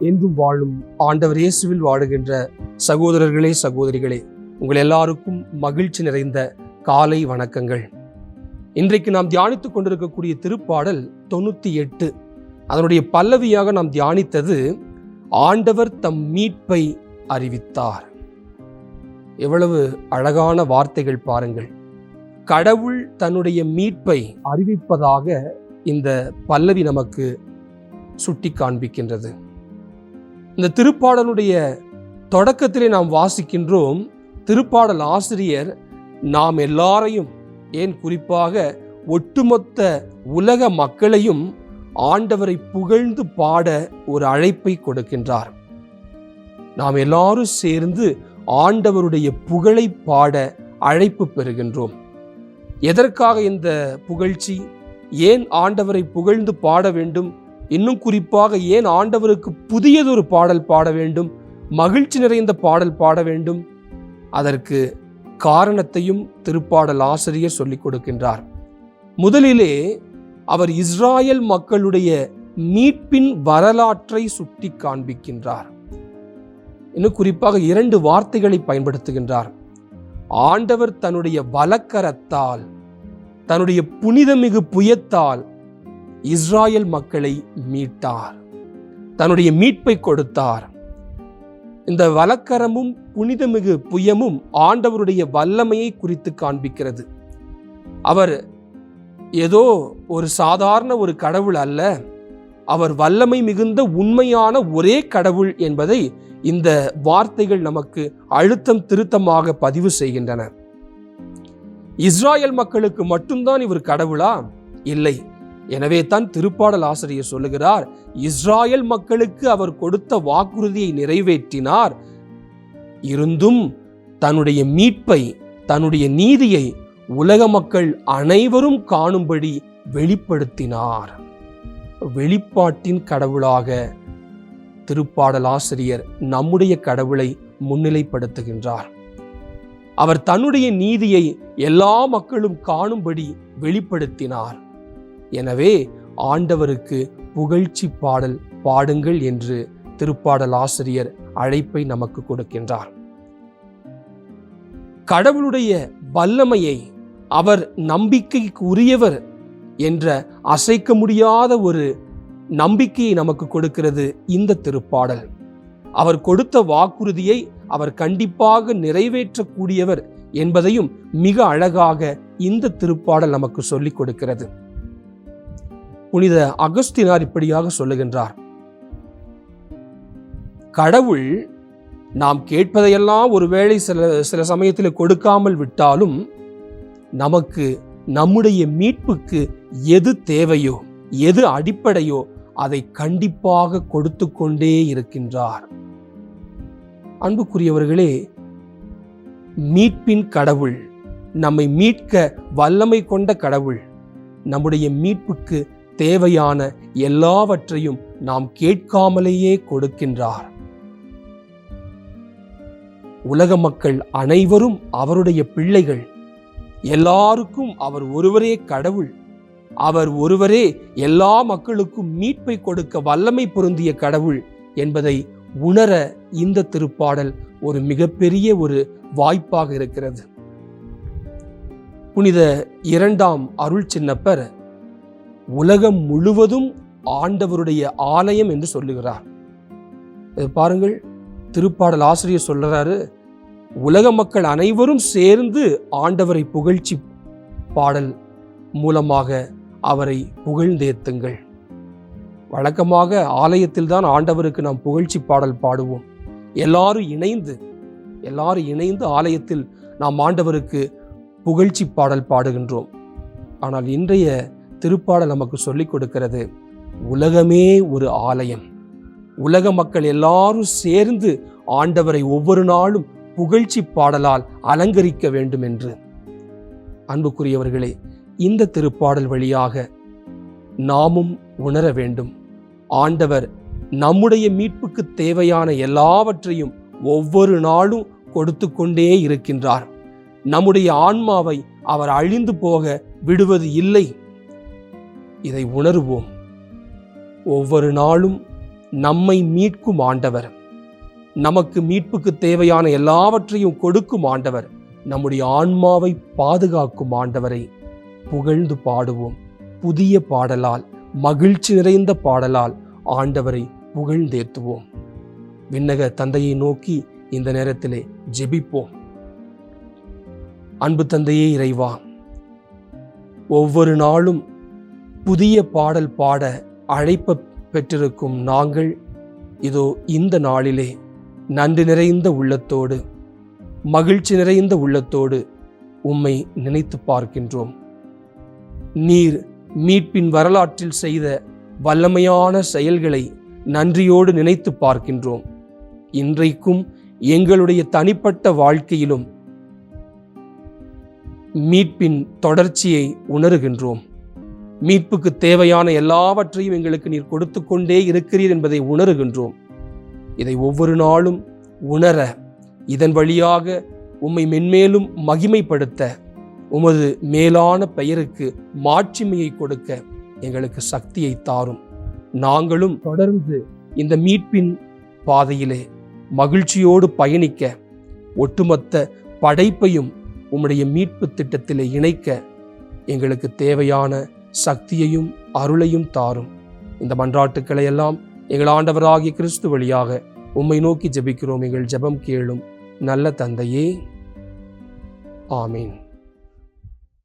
என்றும் வாழும் ஆண்டவர் இயேசுவில் வாழுகின்ற சகோதரர்களே சகோதரிகளே உங்கள் எல்லாருக்கும் மகிழ்ச்சி நிறைந்த காலை வணக்கங்கள். இன்றைக்கு நாம் தியானித்துக் கொண்டிருக்கக்கூடிய திருப்பாடல் தொண்ணூற்றி எட்டு. அதனுடைய பல்லவியாக நாம் தியானித்தது ஆண்டவர் தம் மீட்பை அறிவித்தார். எவ்வளவு அழகான வார்த்தைகள் பாருங்கள். கடவுள் தன்னுடைய மீட்பை அறிவிப்பதாக இந்த பல்லவி நமக்கு சுட்டி காண்பிக்கின்றது இந்த திருப்பாடலுடைய தொடக்கத்திலே நாம் வாசிக்கின்றோம் திருப்பாடல் ஆசிரியர் நாம் எல்லாரையும் ஏன் குறிப்பாக ஒட்டுமொத்த உலக மக்களையும் ஆண்டவரை புகழ்ந்து பாட ஒரு அழைப்பை கொடுக்கின்றார். நாம் எல்லாரும் சேர்ந்து ஆண்டவருடைய புகழை பாட அழைப்பு பெறுகின்றோம். எதற்காக இந்த புகழ்ச்சி? ஏன் ஆண்டவரை புகழ்ந்து பாட வேண்டும்? இன்னும் குறிப்பாக ஏன் ஆண்டவருக்கு புதியதொரு பாடல் பாட வேண்டும்? மகிழ்ச்சி நிறைந்த பாடல் பாட வேண்டும்? அதற்கு காரணத்தையும் திருப்பாடல் ஆசிரியர் சொல்லிக் கொடுக்கின்றார். முதலிலே அவர் இஸ்ராயல் மக்களுடைய மீட்பின் வரலாற்றை சுட்டி காண்பிக்கின்றார். இன்னும் குறிப்பாக இரண்டு வார்த்தைகளை பயன்படுத்துகின்றார். ஆண்டவர் தன்னுடைய வலக்கரத்தால் தன்னுடைய புனிதமிகு புயத்தால் இஸ்ராயல் மக்களை மீட்டார். தன்னுடைய மீட்பை கொடுத்தார். இந்த வலக்கரமும் புனிதமிகு புயமும் ஆண்டவருடைய வல்லமையை குறித்து காண்பிக்கிறது. அவர் ஏதோ ஒரு சாதாரண ஒரு கடவுள் அல்ல. அவர் வல்லமை மிகுந்த உண்மையான ஒரே கடவுள் என்பதை இந்த வார்த்தைகள் நமக்கு அழுத்தம் திருத்தமாக பதிவு செய்கின்றன. இஸ்ராயல் மக்களுக்கு மட்டும்தான் இவர் கடவுளா? இல்லை. எனவே தான் திருப்பாடல் ஆசிரியர் சொல்லுகிறார் இஸ்ராயல் மக்களுக்கு அவர் கொடுத்த வாக்குறுதியை நிறைவேற்றினார். இருந்தும் தன்னுடைய மீட்பை தன்னுடைய நீதியை உலக மக்கள் அனைவரும் காணும்படி வெளிப்படுத்தினார். வெளிப்பாட்டின் கடவுளாக திருப்பாடல் ஆசிரியர் நம்முடைய கடவுளை முன்னிலைப்படுத்துகின்றார். அவர் தன்னுடைய நீதியை எல்லா மக்களும் காணும்படி வெளிப்படுத்தினார். எனவே ஆண்டவருக்கு புகழ்ச்சி பாடல் பாடுங்கள் என்று திருப்பாடல் ஆசிரியர் அழைப்பை நமக்கு கொடுக்கின்றார். கடவுளுடைய வல்லமையை அவர் நம்பிக்கைக்கு உரியவர் என்ற அசைக்க முடியாத ஒரு நம்பிக்கையை நமக்கு கொடுக்கிறது இந்த திருப்பாடல். அவர் கொடுத்த வாக்குறுதியை அவர் கண்டிப்பாக நிறைவேற்றக்கூடியவர் என்பதையும் மிக அழகாக இந்த திருப்பாடல் நமக்கு சொல்லிக் கொடுக்கிறது. புனித அகஸ்தினார் இப்படியாக சொல்லுகின்றார். கடவுள் நாம் கேட்பதையெல்லாம் ஒருவேளை சில சில சமயத்தில் கொடுக்காமல் விட்டாலும் நமக்கு நம்முடைய மீட்புக்கு எது தேவையோ எது அடிப்படையோ அதை கண்டிப்பாக கொடுத்து கொண்டே இருக்கின்றார். அன்புக்குரியவர்களே மீட்பின் கடவுள் நம்மை மீட்க வல்லமை கொண்ட கடவுள் நம்முடைய மீட்புக்கு தேவையான எல்லாவற்றையும் நாம் கேட்காமலேயே கொடுக்கின்றார். உலக மக்கள் அனைவரும் அவருடைய பிள்ளைகள். எல்லாருக்கும் அவர் ஒருவரே கடவுள். அவர் ஒருவரே எல்லா மக்களுக்கும் மீட்பை கொடுக்க வல்லமை பொருந்திய கடவுள் என்பதை உணர இந்த திருப்பாடல் ஒரு மிகப்பெரிய ஒரு வாய்ப்பாக இருக்கிறது. புனித இரண்டாம் அருள் சின்னப்பர் உலகம் முழுவதும் ஆண்டவருடைய ஆலயம் என்று சொல்லுகிறார். இது பாருங்கள் திருப்பாடல் ஆசிரியர் சொல்கிறாரு உலக மக்கள் அனைவரும் சேர்ந்து ஆண்டவரை புகழ்ச்சி பாடல் மூலமாக அவரை புகழ்ந்தேத்துங்கள். வழக்கமாக ஆலயத்தில் தான் ஆண்டவருக்கு நாம் புகழ்ச்சி பாடல் பாடுவோம். எல்லாரும் இணைந்து எல்லாரும் இணைந்து ஆலயத்தில் நாம் ஆண்டவருக்கு புகழ்ச்சி பாடல் பாடுகின்றோம். ஆனால் இன்றைய திருப்பாடல் நமக்கு சொல்லிக் கொடுக்கிறது. உலகமே ஒரு ஆலயம். உலக மக்கள் எல்லாரும் சேர்ந்து ஆண்டவரை ஒவ்வொரு நாளும் புகழ்ச்சி பாடலால் அலங்கரிக்க வேண்டும் என்று அன்புக்குரியவர்களே இந்த திருப்பாடல் வழியாக நாமும் உணர வேண்டும். ஆண்டவர் நம்முடைய மீட்புக்கு தேவையான எல்லாவற்றையும் ஒவ்வொரு நாளும் கொடுத்து கொண்டே இருக்கின்றார். நம்முடைய ஆன்மாவை அவர் அழிந்து போக விடுவது இல்லை. இதை உணர்வோம். ஒவ்வொரு நாளும் நம்மை மீட்கும் ஆண்டவர். நமக்கு மீட்புக்கு தேவையான எல்லாவற்றையும் கொடுக்கும் ஆண்டவர். நம்முடைய ஆன்மாவை பாதுகாக்கும் ஆண்டவரை புகழ்ந்து பாடுவோம். புதிய பாடலால் மகிழ்ச்சி நிறைந்த பாடலால் ஆண்டவரை புகழ்ந்தேத்துவோம் விண்ணக தந்தையை நோக்கி இந்த நேரத்திலே ஜெபிப்போம். அன்பு தந்தையே இறைவா ஒவ்வொரு நாளும் புதிய பாடல் பாட அழைப்ப பெற்றிருக்கும் நாங்கள் இதோ இந்த நாளிலே. நன்றி நிறைந்த உள்ளத்தோடு மகிழ்ச்சி நிறைந்த உள்ளத்தோடு உம்மை நினைத்து பார்க்கின்றோம். நீர் மீட்பின் வரலாற்றில் செய்த வல்லமையான செயல்களை நன்றியோடு நினைத்து பார்க்கின்றோம். இன்றைக்கும் எங்களுடைய தனிப்பட்ட வாழ்க்கையிலும் மீட்பின் தொடர்ச்சியை உணருகின்றோம். மீட்புக்கு தேவையான எல்லாவற்றையும் எங்களுக்கு நீர் கொடுத்து கொண்டே இருக்கிறீர் என்பதை உணருகின்றோம். இதை ஒவ்வொரு நாளும் உணர இதன் வழியாக உம்மை மென்மேலும் மகிமைப்படுத்த உமது மேலான பெயருக்கு மாட்சிமையை கொடுக்க எங்களுக்கு சக்தியை தாரும். நாங்களும் தொடர்ந்து இந்த மீட்பின் பாதையிலே மகிழ்ச்சியோடு பயணிக்க ஒட்டுமொத்த படைப்பையும் உம்முடைய மீட்பு திட்டத்திலே இணைக்க எங்களுக்கு தேவையான சக்தியையும் அருளையும் தாரும். இந்த மன்றாட்டுக்களை எல்லாம் எங்கள் ஆண்டவராகிய கிறிஸ்து வழியாக உம்மை நோக்கி ஜெபிக்கிறோம். எங்கள் ஜெபம் கேளும் நல்ல தந்தையே. ஆமீன்.